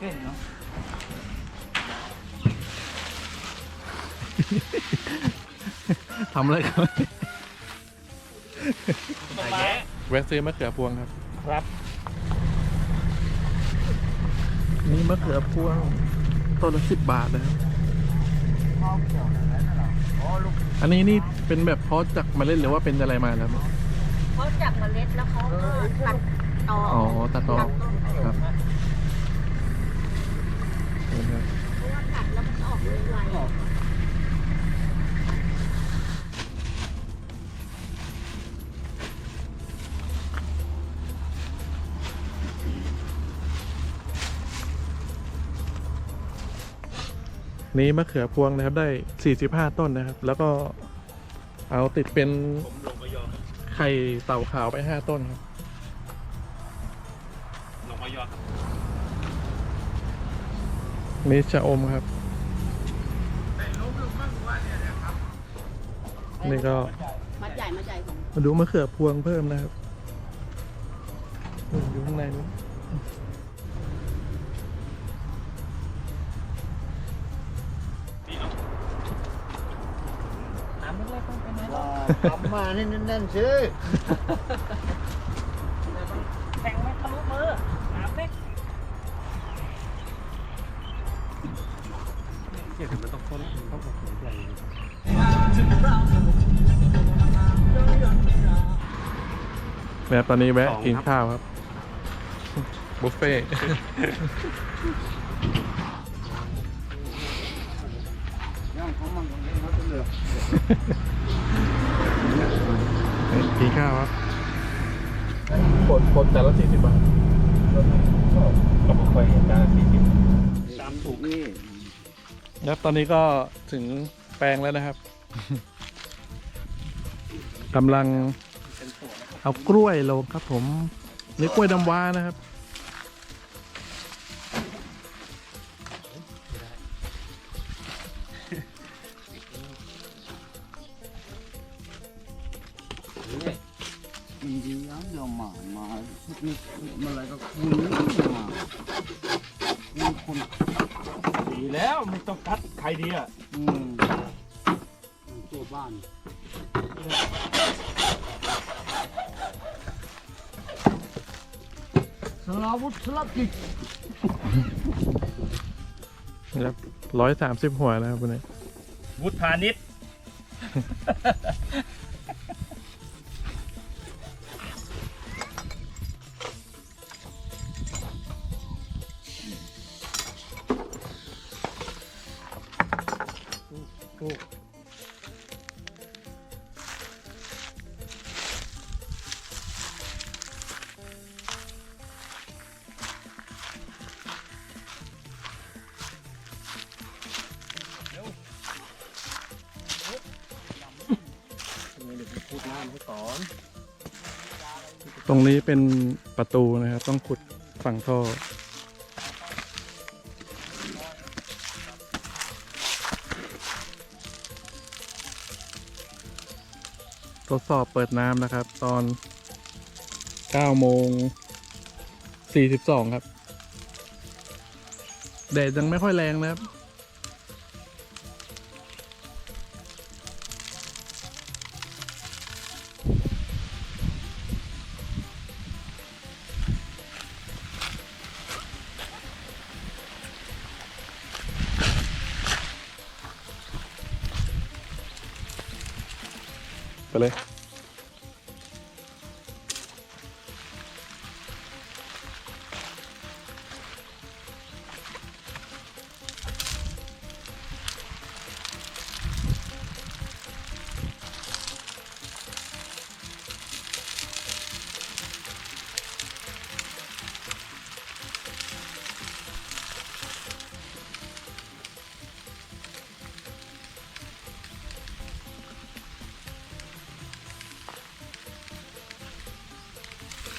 เก่งเนาะทำอะไรครับต้นไม้แวะซื้อมะเขือพวงครับ ครับ นี่มะเขือพวงต้นละสิบบาทนะครับข้าวเกี่ยวอะไรนั่นเหรออ๋อลูกอันนี้นี่เป็นแบบเพาะจากเมล็ดหรือว่าเป็นอะไรมาแล้วครับเขาจับเมล็ดแล้วเขาก็ตัดตออ๋อตัดต่อตัดต้นออกครับนี่ครับ เพราะว่าตัดแล้วมั นออกไวนี่มะเขือพวงนะครับได้ 45 ต้นนะครับ แล้วก็เอาติดเป็นผมลงมายอมไข่เต่าขาวไป 5 ต้นครับลงมายอมครับนี่ชะอมครับ นี่ก็ๆมัดใหญ่มัดใหญ่ของมาดูมะเขือพวงเพิ่มนะครับนู่นอยู่ข้างในนู้นน้ำเล็กๆไปไหนว่าทำมานี่แน่นๆสิแทงไม่ทะลุมือน้ำเล็กเกี่ยวกับมันต้องคนต้องออกเสียง ใหญ่แบบตอนนี้แวะกินข้าวครับ บุฟเฟ่ต์ย่างของมันของเล่นเขาจะเหลือกินข้าวครับผลผลแต่ละสี่สิบบาทก็ไม่ค่อยเห็นการสี่สิบตามถูกนี่ครับตอนนี้ก็ถึงแปลงแล้วนะครับ กำลัง เอากล้วยลงครับผมนี่กล้วยดำว้านะครับจริงๆแล้วเดี๋ยวหมามานี่มันอะไรก็คุณนี่มานี่คนดีแล้วไม่ต้องกัดใครดีอะอืมตัวบ้าน สลาวุธสลับกิจนะครับร้อยสามสิบหัวนะครับวันนี้วุฒิพาณิชย์พูด ให้ก่อนตรงนี้เป็นประตูนะครับ ต้องขุดฝั่งท่อ ทดสอบเปิดน้ำนะครับ ตอน9โมง42 ครับ แดดยังไม่ค่อยแรงนะครับ ไ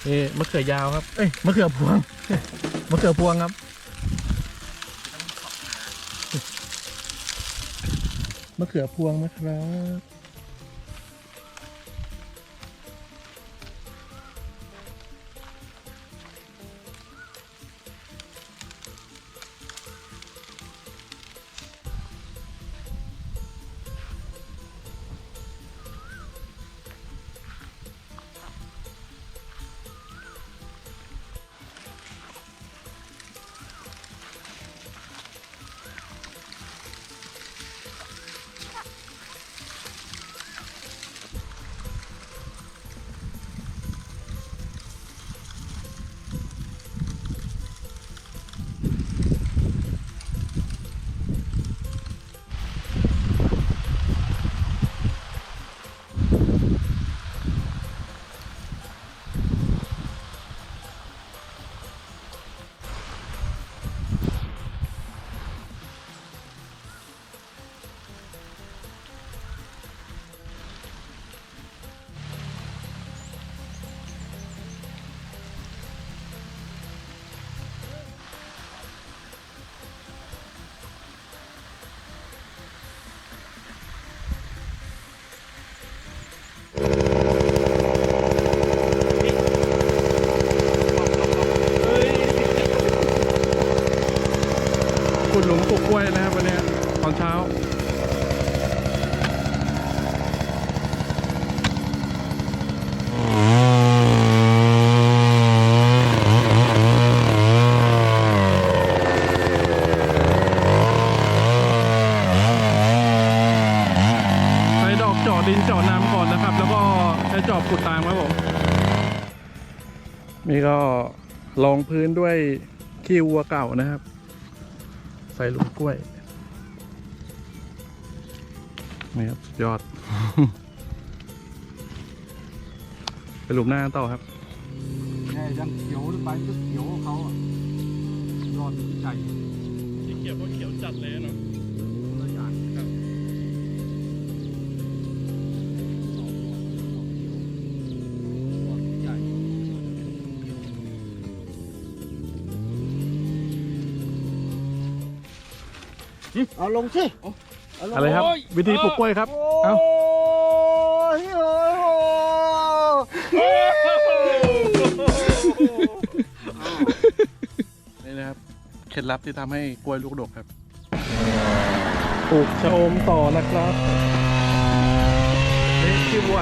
นี่มะเขือยาวครับ เอ้ยมะเขือพวง มะเขือพวงครับ มะเขือพวงนะครับ ล้วยนะครับวันนี้ตอนเช้าใช้ดอกเจาะดินเจาะน้ำก่อนนะครับ แล้วก็ใช้จอบขุดตามครับผมนี่ก็รองพื้นด้วยขี้วัวเก่านะครับ ใส่หลุมกล้วยนี่ครับสุดยอด ไปหลุมหน้ากันต่อครับแค่ยังเขียวใบก็เขียวเขาอะยอดใหญ่เขียวก็เขียวจัดเลยเนาะ เอาลงสิเาลงอะไรครับ วิธีปลูกกล้วยครับ โอ้เอ้า ยโอ้ยโอ้ยนี่นะครับ เคล็ดลับที่ทำให้กล้วยลูกดกครับ ปลูกชะอมต่อนะครับนี่ขี้วัว